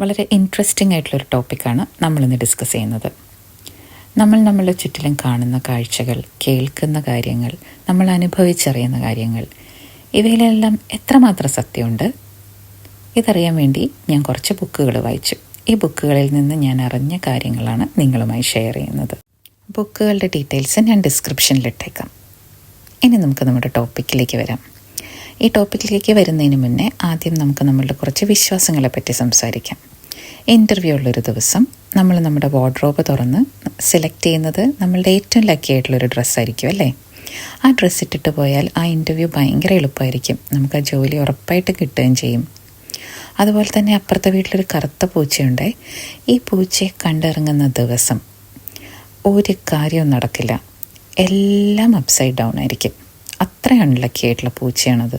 വളരെ ഇൻട്രസ്റ്റിംഗ് ആയിട്ടുള്ളൊരു ടോപ്പിക്കാണ് നമ്മളിന്ന് ഡിസ്കസ് ചെയ്യുന്നത്. നമ്മൾ നമ്മളുടെ ചുറ്റിലും കാണുന്ന കാഴ്ചകൾ കേൾക്കുന്ന കാര്യങ്ങൾ നമ്മൾ അനുഭവിച്ചറിയുന്ന കാര്യങ്ങൾ ഇവയിലെല്ലാം എത്രമാത്രം സത്യമുണ്ട്? ഇതറിയാൻ വേണ്ടി ഞാൻ കുറച്ച് ബുക്കുകൾ വായിച്ചു. ഈ ബുക്കുകളിൽ നിന്ന് ഞാൻ അറിഞ്ഞ കാര്യങ്ങളാണ് നിങ്ങളുമായി ഷെയർ ചെയ്യുന്നത്. ബുക്കുകളുടെ ഡീറ്റെയിൽസ് ഞാൻ ഡിസ്ക്രിപ്ഷനിലിട്ടേക്കാം ഇനി നമുക്ക് നമ്മുടെ ടോപ്പിക്കിലേക്ക് വരാം. ഈ ടോപ്പിക്കിലേക്ക് വരുന്നതിന് മുന്നേ ആദ്യം നമുക്ക് നമ്മളുടെ കുറച്ച് വിശ്വാസങ്ങളെ പറ്റി സംസാരിക്കാം. ഇന്റർവ്യൂ ഉള്ളൊരു ദിവസം നമ്മൾ നമ്മുടെ വാർഡ്രോബ് തുറന്ന് സെലക്ട് ചെയ്യുന്നത് നമ്മളുടെ ഏറ്റവും ലക്കി ആയിട്ടുള്ളൊരു ഡ്രസ്സായിരിക്കും അല്ലേ? ആ ഡ്രസ്സ് ഇട്ടിട്ട് പോയാൽ ആ ഇന്റർവ്യൂ ഭയങ്കര എളുപ്പമായിരിക്കും. നമുക്ക് ആ ജോലി ഉറപ്പായിട്ട് കിട്ടുകയും ചെയ്യും. അതുപോലെ തന്നെ അപ്പുറത്തെ വീട്ടിലൊരു കറുത്ത പൂച്ചയുണ്ട്. ഈ പൂച്ചയെ കണ്ടിറങ്ങുന്ന ദിവസം ഒരു കാര്യവും നടക്കില്ല. എല്ലാം അപ്സൈഡ് ഡൗൺ ആയിരിക്കും. അത്ര അൺലക്കി ആയിട്ടുള്ള പൂച്ചയാണത്.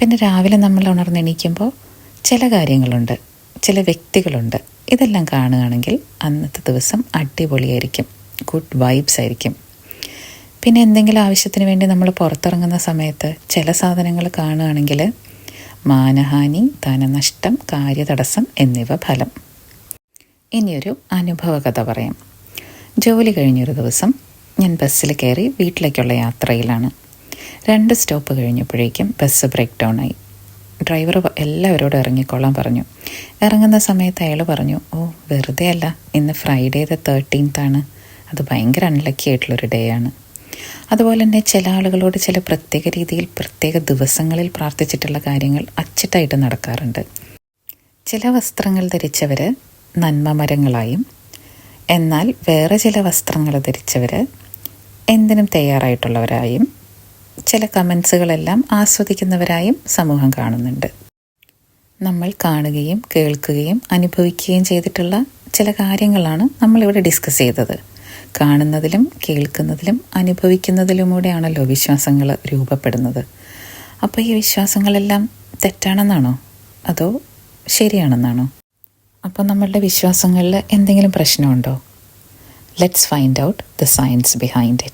പിന്നെ രാവിലെ നമ്മൾ ഉണർന്നെണീക്കുമ്പോൾ ചില കാര്യങ്ങളുണ്ട് ചില വ്യക്തികളുണ്ട്. ഇതെല്ലാം കാണുകയാണെങ്കിൽ അന്നത്തെ ദിവസം അടിപൊളിയായിരിക്കും ഗുഡ് വൈബ്സ് ആയിരിക്കും. പിന്നെ എന്തെങ്കിലും ആവശ്യത്തിന് വേണ്ടി നമ്മൾ പുറത്തിറങ്ങുന്ന സമയത്ത് ചില സാധനങ്ങൾ കാണുകയാണെങ്കിൽ മാനഹാനി ധനനഷ്ടം കാര്യതടസ്സം എന്നിവ ഫലം. ഇനിയൊരു അനുഭവ കഥ പറയാം. ജോലി കഴിഞ്ഞൊരു ദിവസം ഞാൻ ബസ്സിൽ കയറി വീട്ടിലേക്കുള്ള യാത്രയിലാണ്. രണ്ട് സ്റ്റോപ്പ് കഴിഞ്ഞപ്പോഴേക്കും ബസ് ബ്രേക്ക് ഡൗൺ ആയി ഡ്രൈവർ എല്ലാവരോടും ഇറങ്ങിക്കൊള്ളാൻ പറഞ്ഞു. ഇറങ്ങുന്ന സമയത്ത് അയാൾ പറഞ്ഞു ഓ വെറുതെ അല്ല ഇന്ന് ഫ്രൈഡേ ദ ആണ്. അത് ഭയങ്കര അൺലക്കി ആയിട്ടുള്ളൊരു ഡേ ആണ്. അതുപോലെ തന്നെ ചില ആളുകളോട് ചില പ്രത്യേക രീതിയിൽ പ്രത്യേക ദിവസങ്ങളിൽ പ്രാർത്ഥിച്ചിട്ടുള്ള കാര്യങ്ങൾ അച്ചിട്ടായിട്ട് നടക്കാറുണ്ട്. ചില വസ്ത്രങ്ങൾ ധരിച്ചവർ നന്മ മരങ്ങളായും എന്നാൽ വേറെ ചില വസ്ത്രങ്ങൾ ധരിച്ചവർ എന്തിനും തയ്യാറായിട്ടുള്ളവരായും ചില കമൻസുകളെല്ലാം ആസ്വദിക്കുന്നവരായും സമൂഹം കാണുന്നുണ്ട്. നമ്മൾ കാണുകയും കേൾക്കുകയും അനുഭവിക്കുകയും ചെയ്തിട്ടുള്ള ചില കാര്യങ്ങളാണ് നമ്മളിവിടെ ഡിസ്കസ് ചെയ്തത്. കാണുന്നതിലും കേൾക്കുന്നതിലും അനുഭവിക്കുന്നതിലുമൂടെയാണല്ലോ വിശ്വാസങ്ങൾ രൂപപ്പെടുന്നത്. അപ്പോൾ ഈ വിശ്വാസങ്ങളെല്ലാം തെറ്റാണെന്നാണോ? അതോ ശരിയാണെന്നാണോ? അപ്പോൾ നമ്മളുടെ വിശ്വാസങ്ങളിൽ എന്തെങ്കിലും പ്രശ്നമുണ്ടോ? Let's find out the science behind it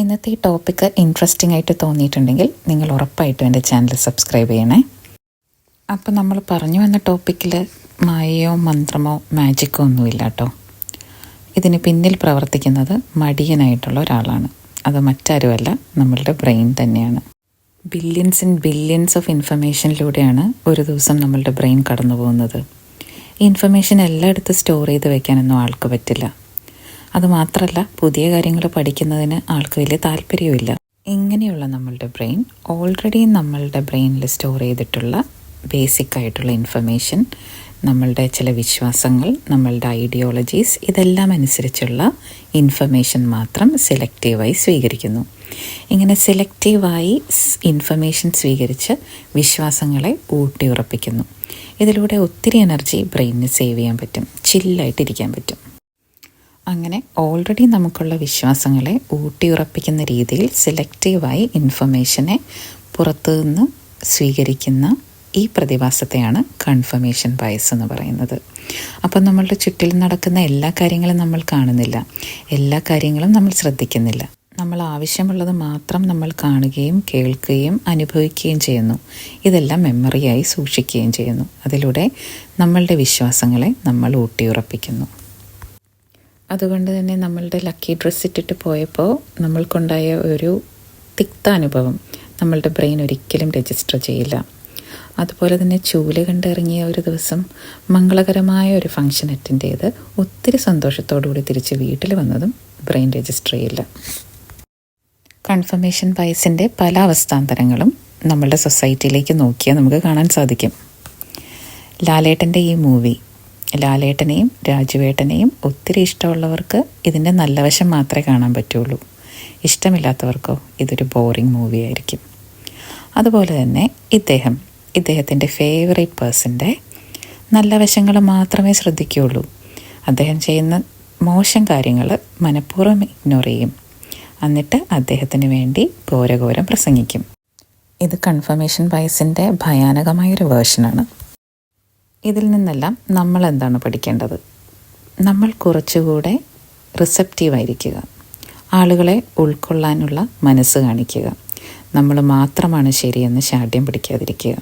ഇന്നത്തെ ഈ ടോപ്പിക്ക് ഇൻട്രസ്റ്റിംഗ് ആയിട്ട് തോന്നിയിട്ടുണ്ടെങ്കിൽ നിങ്ങൾ ഉറപ്പായിട്ടും എന്റെ ചാനൽ സബ്സ്ക്രൈബ് ചെയ്യണേ. അപ്പോൾ നമ്മൾ പറഞ്ഞു വന്ന ടോപ്പിക്കിൽ മായയോ മന്ത്രമോ മാജിക്കോ ഒന്നുമില്ല കേട്ടോ ഇതിന് പിന്നിൽ പ്രവർത്തിക്കുന്നത് മടിയനായിട്ടുള്ള ഒരാളാണ്. അത് മറ്റാരുമല്ല നമ്മളുടെ ബ്രെയിൻ തന്നെയാണ്. ബില്യൻസ് ആൻഡ് ബില്യൻസ് ഓഫ് ഇൻഫർമേഷനിലൂടെയാണ് ഒരു ദിവസം നമ്മളുടെ ബ്രെയിൻ കടന്നു പോകുന്നത് ഇൻഫർമേഷൻ എല്ലായിടത്തും സ്റ്റോർ ചെയ്ത് വെക്കാനൊന്നും ആൾക്ക് പറ്റില്ല. അതുമാത്രമല്ല പുതിയ കാര്യങ്ങൾ പഠിക്കുന്നതിന് ആൾക്ക് വലിയ താല്പര്യവുമില്ല. ഇങ്ങനെയുള്ള നമ്മളുടെ ബ്രെയിൻ ഓൾറെഡി നമ്മളുടെ ബ്രെയിനിൽ സ്റ്റോർ ചെയ്തിട്ടുള്ള ബേസിക് ആയിട്ടുള്ള ഇൻഫർമേഷൻ നമ്മളുടെ ചില വിശ്വാസങ്ങൾ നമ്മളുടെ ഐഡിയോളജീസ് ഇതെല്ലാം അനുസരിച്ചുള്ള ഇൻഫർമേഷൻ മാത്രം സെലക്റ്റീവായി സ്വീകരിക്കുന്നു. ഇങ്ങനെ സെലക്റ്റീവായി ഇൻഫർമേഷൻ സ്വീകരിച്ച് വിശ്വാസങ്ങളെ ഊട്ടിയുറപ്പിക്കുന്നു. ഇതിലൂടെ ഒത്തിരി എനർജി ബ്രെയിനിന് സേവ് ചെയ്യാൻ പറ്റും ചില്ലായിട്ടിരിക്കാൻ പറ്റും. അങ്ങനെ ഓൾറെഡി നമുക്കുള്ള വിശ്വാസങ്ങളെ ഊട്ടിയുറപ്പിക്കുന്ന രീതിയിൽ സെലക്റ്റീവായി ഇൻഫർമേഷനെ പുറത്തു നിന്ന് സ്വീകരിക്കുന്ന ഈ പ്രതിഭാസത്തെയാണ് കൺഫർമേഷൻ ബയസ് എന്ന് പറയുന്നത്. അപ്പം നമ്മളുടെ ചുറ്റിൽ നടക്കുന്ന എല്ലാ കാര്യങ്ങളും നമ്മൾ കാണുന്നില്ല. എല്ലാ കാര്യങ്ങളും നമ്മൾ ശ്രദ്ധിക്കുന്നില്ല. നമ്മൾ ആവശ്യമുള്ളത് മാത്രം നമ്മൾ കാണുകയും കേൾക്കുകയും അനുഭവിക്കുകയും ചെയ്യുന്നു. ഇതെല്ലാം മെമ്മറിയായി സൂക്ഷിക്കുകയും ചെയ്യുന്നു. അതിലൂടെ നമ്മളുടെ വിശ്വാസങ്ങളെ നമ്മൾ ഊട്ടിയുറപ്പിക്കുന്നു. അതുകൊണ്ട് തന്നെ നമ്മളുടെ ലക്കി ഡ്രസ്സ് ഇട്ടിട്ട് പോയപ്പോൾ നമ്മൾക്കുണ്ടായ ഒരു തിക്ത അനുഭവം നമ്മളുടെ ബ്രെയിൻ ഒരിക്കലും രജിസ്റ്റർ ചെയ്യില്ല. അതുപോലെ തന്നെ ചൂൽ കണ്ടിറങ്ങിയ ഒരു ദിവസം മംഗളകരമായ ഒരു ഫംഗ്ഷൻ അറ്റൻഡ് ചെയ്ത് ഒത്തിരി സന്തോഷത്തോടുകൂടി തിരിച്ച് വീട്ടിൽ വന്നതും ബ്രെയിൻ രജിസ്റ്റർ ചെയ്യില്ല. കൺഫർമേഷൻ ബയസിന്റെ പല അവസ്ഥാന്തരങ്ങളും നമ്മളുടെ സൊസൈറ്റിയിലേക്ക് നോക്കിയാൽ നമുക്ക് കാണാൻ സാധിക്കും. ലാലേട്ടന്റെ ഈ മൂവി ലാലേട്ടനെയും രാജുവേട്ടനെയും ഒത്തിരി ഇഷ്ടമുള്ളവർക്ക് ഇതിന്റെ നല്ല വശം മാത്രമേ കാണാൻ പറ്റുള്ളൂ. ഇഷ്ടമില്ലാത്തവർക്കോ ഇതൊരു ബോറിംഗ് മൂവി ആയിരിക്കും. അതുപോലെ തന്നെ ഇദ്ദേഹം ഇദ്ദേഹത്തിന്റെ ഫേവറേറ്റ് പേഴ്സന്റെ നല്ല വശങ്ങൾ മാത്രമേ ശ്രദ്ധിക്കുകയുള്ളൂ. അദ്ദേഹം ചെയ്യുന്ന മോശം കാര്യങ്ങൾ മനഃപൂർവം ഇഗ്നോർ ചെയ്യും. എന്നിട്ട് അദ്ദേഹത്തിന് വേണ്ടി ഘോരഘോരം പ്രസംഗിക്കും. ഇത് കൺഫർമേഷൻ ബയസിന്റെ ഭയാനകമായൊരു വേർഷനാണ്. ഇതിൽ നിന്നെല്ലാം നമ്മൾ എന്താണ് പഠിക്കേണ്ടത്? നമ്മൾ കുറച്ചുകൂടെ റിസപ്റ്റീവായിരിക്കുക ആളുകളെ ഉൾക്കൊള്ളാനുള്ള മനസ്സ് കാണിക്കുക. നമ്മൾ മാത്രമാണ് ശരിയെന്ന് ശാഠ്യം പിടിക്കാതിരിക്കുക.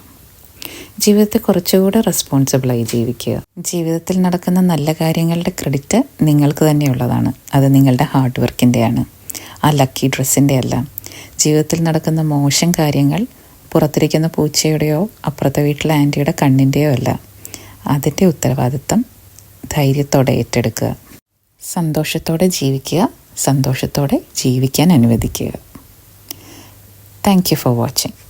ജീവിതത്തെ കുറച്ചുകൂടെ റെസ്പോൺസിബിളായി ജീവിക്കുക. ജീവിതത്തിൽ നടക്കുന്ന നല്ല കാര്യങ്ങളുടെ ക്രെഡിറ്റ് നിങ്ങൾക്ക് തന്നെയുള്ളതാണ്. അത് നിങ്ങളുടെ ഹാർഡ് വർക്കിന്റെയാണ് ആ ലക്കി ഡ്രസ്സിന്റെ അല്ല. ജീവിതത്തിൽ നടക്കുന്ന മോശം കാര്യങ്ങൾ പുറത്തിരിക്കുന്ന പൂച്ചയുടെയോ അപ്പുറത്തെ വീട്ടിലെ ആന്റിയുടെ കണ്ണിന്റെയോ അല്ല. അതിന്റെ ഉത്തരവാദിത്തം ധൈര്യത്തോടെ ഏറ്റെടുക്കുക. സന്തോഷത്തോടെ ജീവിക്കുക. സന്തോഷത്തോടെ ജീവിക്കാൻ അനുവദിക്കുക. Thank you for watching